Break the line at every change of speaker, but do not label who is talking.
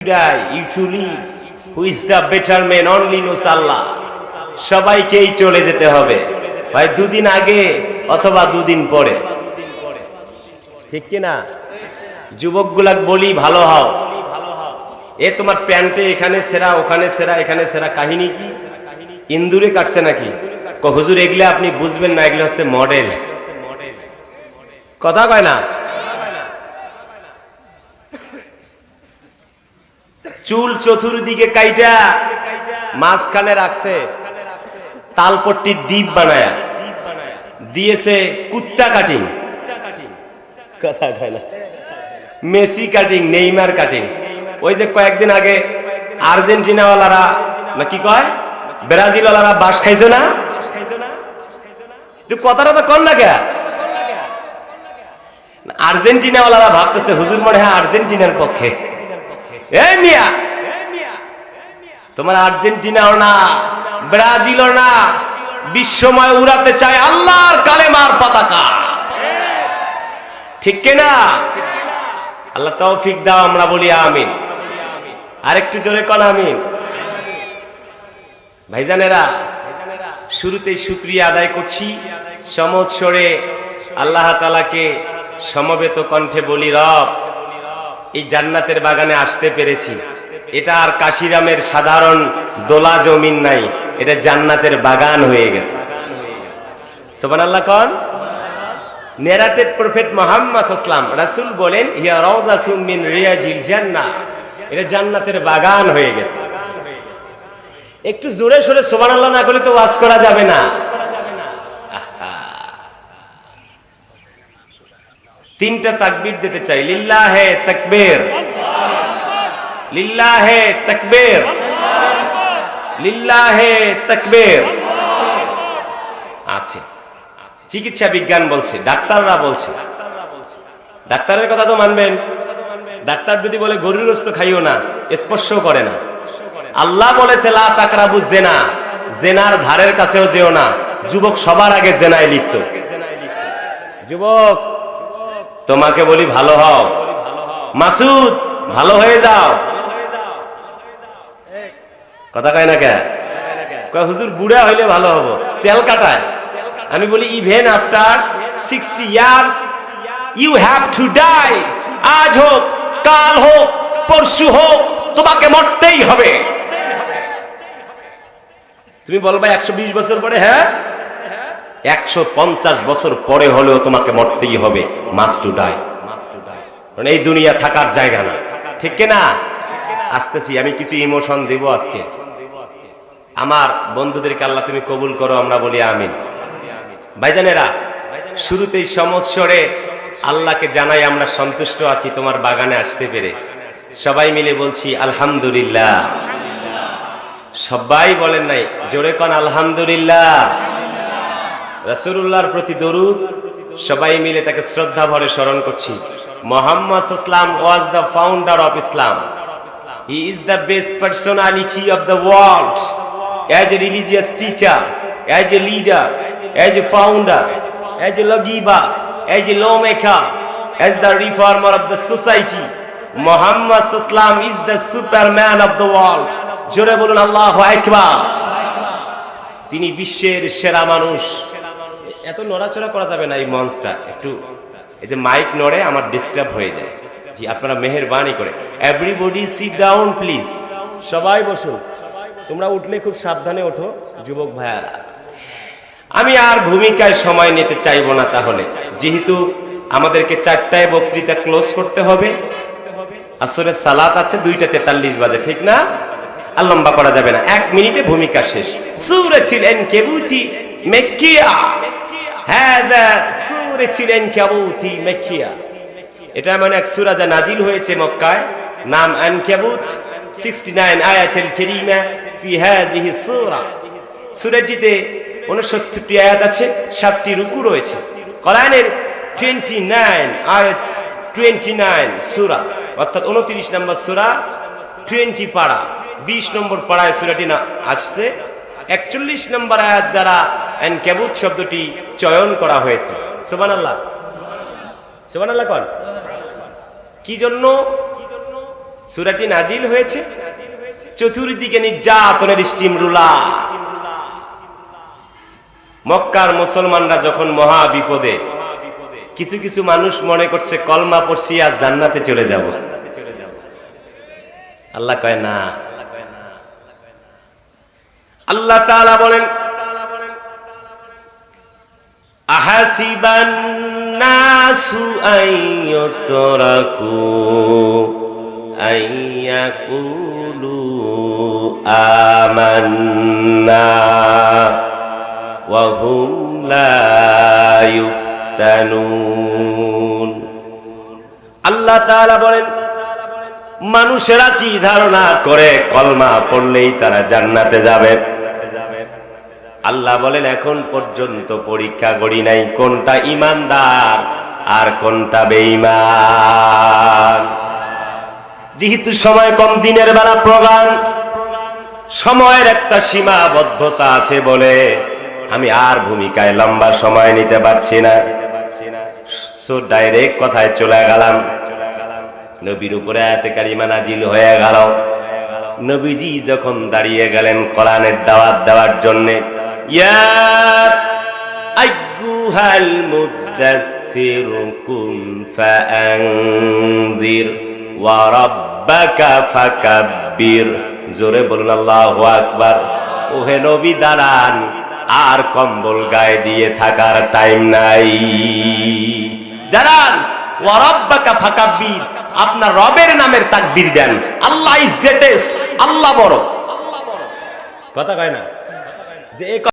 guy lead who is the better man, only knows Allah. সবাইকেই চলে যেতে হবে। ভাই, দুদিন আগে অথবা দুদিন পরে। ঠিক কি না? যুবকগুলাক বলি ভালো হও। এ তোমার প্যান্টে এখানে সেরা, ওখানে সেরা, এখানে সেরা কাহিনী কি? ইন্দুরে কাটছে নাকি? হুজুর, এগুলো আপনি বুঝবেন না, এগুলো হচ্ছে মডেল। কথা কয় না? চুল চতুর্দিকে কাইটা, মাঝখানে রাখছে, তালপট্টির দ্বীপ বানায়া। দিয়েছে কুত্তা কাটিং। কথা মেসি কাটিং, নেইমার কাটিং। ওই যে কয়েকদিন আগে আর্জেন্টিনাওয়ালারা, না কি কয়? ব্রাজিল ব্রাজিলওয়ালারা বাস খাইছে না? কথাটা তো কর না কে? আর্জেন্টিনাওয়ালারা ভাবতেছে, হুজুর মনে হয় আর্জেন্টিনার পক্ষে। তোমার আর্জেন্টিনাও না, ব্রাজিলও না, বিশ্বময় উড়াতে চায় আল্লাহর কালেমার পতাকা। ঠিক কিনা? আল্লাহ তৌফিক দাও আমরা বলি আমিন। আরেকটু জোরে কন আমিন। ভাইজানেরা, শুরুতেই শুক্রিয়া আদায় করছি। সমৎসরে আল্লাহ তালাকে সমবেত কণ্ঠে বলি, রব এই জান্নাতের বাগানে আসতে পেরেছি। এটা আর কাশিরামের সাধারণ দোলা জমিন নাই, এটা জান্নাতের বাগান হয়ে গেছে। সোবান আল্লাহ কন। নেরাটেড প্রফেট মোহাম্মদ আসলাম, রাসূল বলেন ইয়া রাউদাতুম মিন রিয়াজিল জান্নাহ। এটা জান্নাতের বাগান হয়ে গেছে। একটু জোরে সোরে সুবহানাল্লাহ না করলে তো ওয়াজ করা যাবে না। তিনটা তাকবীর দিতে চাই। লিল্লাহে তাকবীর। লিল্লাহে তাকবীর। লিল্লাহে তাকবীর। আছে। চিকিৎসা বিজ্ঞান বলছে, ডাক্তাররা বলছে। ডাক্তারের কথা তো মানবেন। ডাক্তার যদি বলে, গরুর গোস্ত খাইও না স্পর্শ করে না। আল্লাহ বলেছে, লা তাকরাবু জেনা। জেনার ধারের কাছেও যেও না। যুবক সবার আগে জেনায় লিপ্ত। যুবক তোমাকে বলি ভালো হও। মাসুদ, ভালো হয়ে যাও। কথা কয় না কে? হুজুর, বুড়া হইলে ভালো হব। সেল কাটায়। আমি বলি even after sixty years you have to die আজ হোক, কাল হোক, পরশু হোক, তোমাকে মরতেই হবে। তুমি বলবা, একশো বিশ বছর পরে হ্যাঁ? একশো পঞ্চাশ বছর পরে হলেও তোমাকে মরতেই হবে মাস টু ডাই কারণ এই দুনিয়া থাকার জায়গা না। ঠিক না আসতেছি, আমি কিছু ইমোশন দেব আজকে। আমার বন্ধুদেরকে আল্লাহ তুমি কবুল করো, আমরা বলি আমিন। ভাইজানেরা, শুরুতেই সমস্বরে আল্লাহকে জানাই আমরা সন্তুষ্ট আছি, তোমার বাগানে আসতে পেরে। সবাই মিলে বলছি, আলহামদুলিল্লাহ। সবাই বলেন নাই, জোরে কন, আলহামদুলিল্লাহ। রাসূলুল্লাহর প্রতি দরুদ, সবাই মিলে তাকে শ্রদ্ধা ভরে স্মরণ করছি। Muhammad Islam was the founder of Islam he is the best personality of the world as a religious teacher as a leader as a founder as a lawgiver as a law maker as the reformer of the society Muhammad Islam is the superman of the world জোরে বলুন, আল্লাহ আকবার. তিনি বিশ্বের সেরা মানুষ। এত নড়াচড়া করা যাবে না এই মঞ্চটা। একটু এই যে মাইক নড়ে, আমার ডিস্টার্ব হয়ে যায়। জি, আপনারা মেহেরবানি করে। এভরিবডি সিট ডাউন প্লিজ সবাই বসুন। তোমরা উঠলে খুব সাবধানে ওঠো, যুবক ভাইয়ারা। আমি আর ভূমিকায় সময় নিতে চাইব না তাহলে। যেহেতু আমাদেরকে চারটায় বক্তৃতা ক্লোজ করতে হবে। আসরে সালাত আছে দুইটা তেতাল্লিশ বাজে, ঠিক না? আর লম্বা করা যাবে না। এক মিনিটে ভূমিকা শেষ। সুরে ছিলেন কেবুতি মেকিয়া সুরে ছিলেন কেবুতি মেকিয়া এটা এমন এক সুরা যা নাজিল হয়েছে মক্কায়। নাম আনকাবুত 69 আয়াতুল কারীমা ফি হাযিহি সূরা। সূরাটিতে 69টি আয়াত আছে 7টি রুকু রয়েছে। কোরআনের 29 আয়াত 29 সূরা, অর্থাৎ 29 নম্বর সূরা 20 পারা 20 নম্বর পাড়ায় সূরাটি না আসছে। 41 নম্বর আয়াত দ্বারা আনকাবুত শব্দটি চয়ন করা হয়েছে। সুবহানাল্লাহ। সুবহানাল্লাহ কোন। কি জন্য? সুরাটি নাজিল হয়েছে। চতুর্দিকে নির্যাতনের স্টিম রুলা। মক্কার মুসলমানরা যখন মহা বিপদে কিছু কিছু মানুষ মনে করছে, কলমা আর জান্নাতে চলে যাব। আল্লাহ কয় না। আল্লাহ তাআলা বলেন আহাসিবান নাসু আইয়ুতরাকু আইয়াকুলু আমান্না وهم لا يفتنون আল্লাহ তাআলা বলেন মানুষেরা কি ধারণা করে কলমা পড়লেই তারা জান্নাতে যাবে আল্লাহ বলেন, এখন পর্যন্ত পরীক্ষা করি নাই কোনটা ইমানদার আর কোনটা বেঈমান। যেহেতু সময় কম, দিনের বেলা প্রোগ্রাম সময়ের একটা সীমাবদ্ধতা আছে বলে আমি আর ভূমিকায় লম্বা সময় নিতে পারছি না। সো ডাইরেক্ট কথায় চলে গেলাম। নবীর উপরে আয়াতে কারিমা নাজিল হয়ে গেল। নবীজি যখন দাঁড়িয়ে গেলেন কোরআনের দাওয়াত দেওয়ার জন্য আইয়ুহাল মুদাসসির কুম ফাআনযির ওয়া রাব্বাকা ফাকাব্বির জোরে বলুন আল্লাহু আকবার ওহে নবী দাঁড়ান আর কম্বল গায়ে দিয়ে থাকার টাইম নাই। দাঁড়ান ওয়ারাব্বাকা ফাকাব্বির, আপনার রবের নামের তাকবীর দেন। আল্লাহ ইজ গ্রেটেস্ট আল্লাহ বড়। কথা কয় না? যে